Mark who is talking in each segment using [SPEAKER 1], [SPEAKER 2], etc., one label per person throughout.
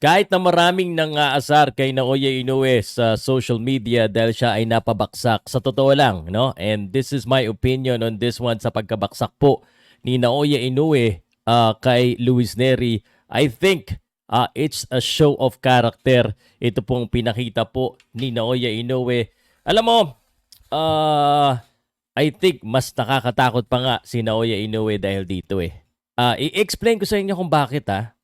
[SPEAKER 1] Kahit na maraming nang aasar kay Naoya Inoue sa social media dahil siya ay napabaksak. Sa totoo lang, no? And this is my opinion on this one sa pagkabaksak po ni Naoya Inoue uh, kay Luis Neri. I think uh, it's a show of character. Ito pong pinakita po ni Naoya Inoue. Alam mo, uh, I think mas nakakatakot pa nga si Naoya Inoue dahil dito eh. Uh, i-explain ko sa inyo kung bakit ah.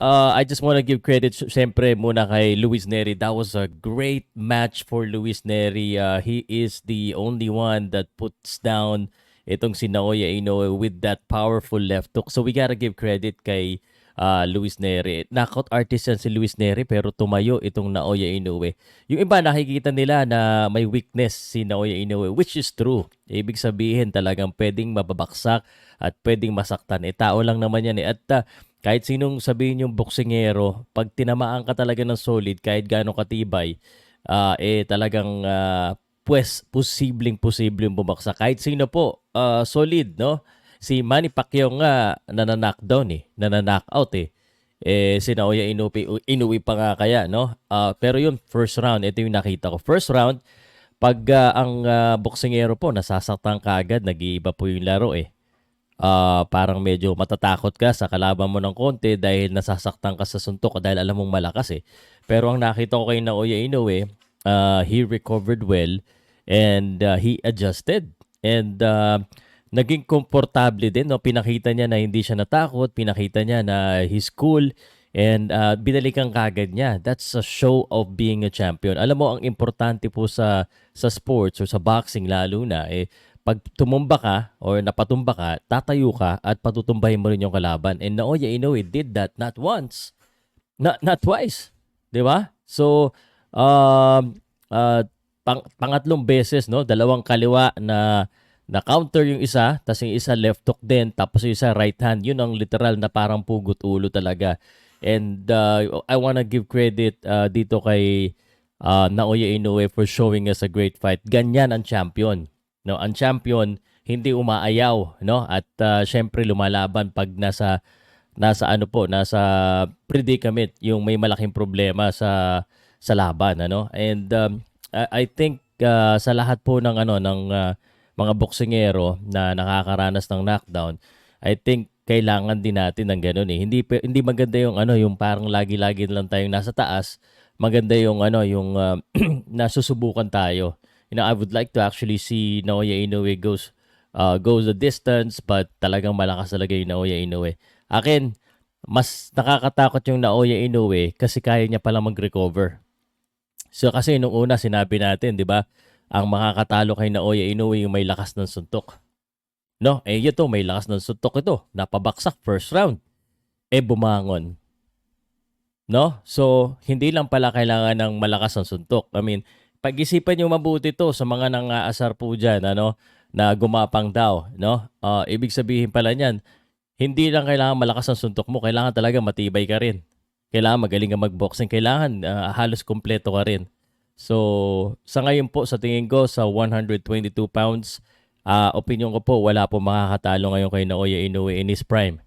[SPEAKER 1] Uh, I just want to give credit siyempre muna kay Luis Neri. That was a great match for Luis Neri. Uh, he is the only one that puts down itong si Naoya Inoue with that powerful left hook. So we gotta give credit kay uh, Luis Neri. Knockout artist yan si Luis Neri pero tumayo itong Naoya Inoue. Yung iba nakikita nila na may weakness si Naoya Inoue which is true. Ibig sabihin talagang pwedeng mababaksak at pwedeng masaktan. E tao lang naman yan eh. At uh, kahit sinong sabihin yung boksingero, pag tinamaan ka talaga ng solid, kahit gaano katibay, uh, eh talagang uh, pues posibleng posibleng bumagsak. Kahit sino po, uh, solid, no? Si Manny Pacquiao nga nananakdown eh, nananockout eh. Eh, si Naoya Inoue, Inoue pa nga kaya, no? Uh, pero yung first round, ito yung nakita ko. First round, pag uh, ang uh, boksingero po nasasaktan ka nag-iiba po yung laro eh uh, parang medyo matatakot ka sa kalaban mo ng konti dahil nasasaktan ka sa suntok dahil alam mong malakas eh. Pero ang nakita ko kay Naoya Inoue, uh, he recovered well and uh, he adjusted. And uh, naging komportable din. No? Pinakita niya na hindi siya natakot. Pinakita niya na he's cool. And uh, binalikan kagad niya. That's a show of being a champion. Alam mo, ang importante po sa sa sports or sa boxing lalo na, eh, pag tumumba ka or napatumba ka, tatayo ka at patutumbahin mo rin yung kalaban. And Naoya Inoue did that not once, not, not twice. Di ba? So, um, uh, pang, pangatlong beses, no? dalawang kaliwa na na counter yung isa, tapos yung isa left hook din, tapos yung isa right hand. Yun ang literal na parang pugot ulo talaga. And uh, I wanna give credit uh, dito kay uh, Naoya Inoue for showing us a great fight. Ganyan ang champion no? Ang champion hindi umaayaw no? At uh, syempre lumalaban pag nasa nasa ano po nasa predicament yung may malaking problema sa sa laban ano? And um, I, I think uh, sa lahat po ng ano ng uh, mga boksingero na nakakaranas ng knockdown I think kailangan din natin ng ganun eh. Hindi hindi maganda yung ano yung parang lagi-lagi lang tayong nasa taas maganda yung ano yung uh, nasusubukan tayo you know, I would like to actually see Naoya Inoue goes uh, goes the distance but talagang malakas talaga yung Naoya Inoue. Akin, mas nakakatakot yung Naoya Inoue kasi kaya niya pala mag-recover. So kasi nung una sinabi natin, 'di ba, ang makakatalo kay Naoya Inoue yung may lakas ng suntok. No, eh ito may lakas ng suntok ito. Napabaksak first round. Eh bumangon. No? So, hindi lang pala kailangan ng malakas ng suntok. I mean, pag-isipan niyo mabuti to sa mga nang-aasar po diyan, ano, na gumapang daw, no? Uh, ibig sabihin pala niyan, hindi lang kailangan malakas ang suntok mo, kailangan talaga matibay ka rin. Kailangan magaling ka mag-boxing, kailangan uh, halos kumpleto ka rin. So, sa ngayon po, sa tingin ko, sa 122 pounds, uh, opinion ko po, wala po makakatalo ngayon kay Naoya Inoue in his prime.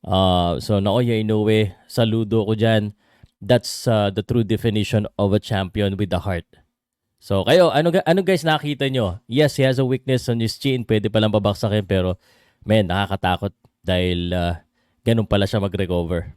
[SPEAKER 1] Uh, so, Naoya Inoue, saludo ko dyan. That's uh, the true definition of a champion with the heart. So, kayo, ano, ano guys nakita nyo? Yes, he has a weakness on his chin. Pwede palang babaksakin pero, man, nakakatakot dahil uh, ganun pala siya mag-recover.